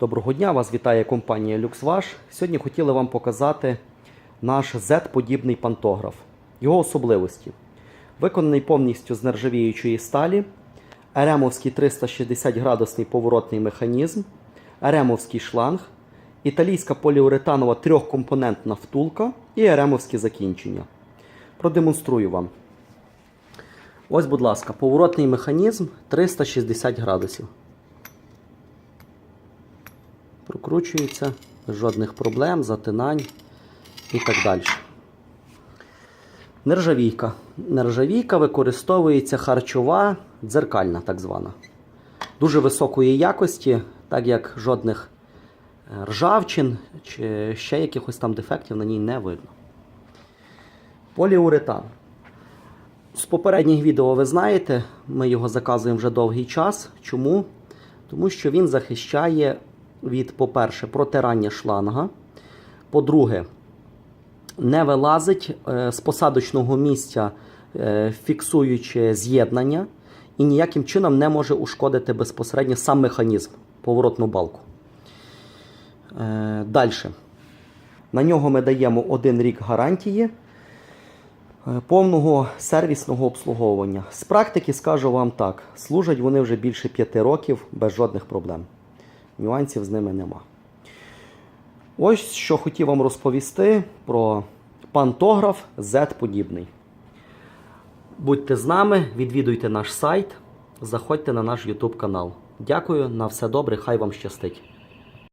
Доброго дня, вас вітає компанія LuxWash. Сьогодні хотіли вам показати наш Z-подібний пантограф. Його особливості. Виконаний повністю з нержавіючої сталі, еремовський 360 градусний поворотний механізм, еремовський шланг, італійська поліуретанова трьохкомпонентна втулка і еремовські закінчення. Продемонструю вам. Ось, будь ласка, поворотний механізм 360 градусів. Прокручується, без жодних проблем, затинань і так далі. Нержавійка. Нержавійка використовується харчова, дзеркальна, так звана. Дуже високої якості, так як жодних е, ржавчин чи ще якихось там дефектів на ній не видно. Поліуретан. З попередніх відео ви знаєте, ми його заказуємо вже довгий час. Чому? Тому що він захищає від, по-перше, протирання шланга. По-друге, не вилазить е, з посадочного місця, е, фіксуючи з'єднання, і ніяким чином не може ушкодити безпосередньо сам механізм, поворотну балку. Е, Далі. На нього ми даємо один рік гарантії повного сервісного обслуговування. З практики скажу вам так: служать вони вже більше 5 років без жодних проблем. Нюансів з ними нема. Ось що хотів вам розповісти про пантограф Z-подібний. Будьте з нами, відвідуйте наш сайт, заходьте на наш YouTube канал. Дякую, на все добре, хай вам щастить.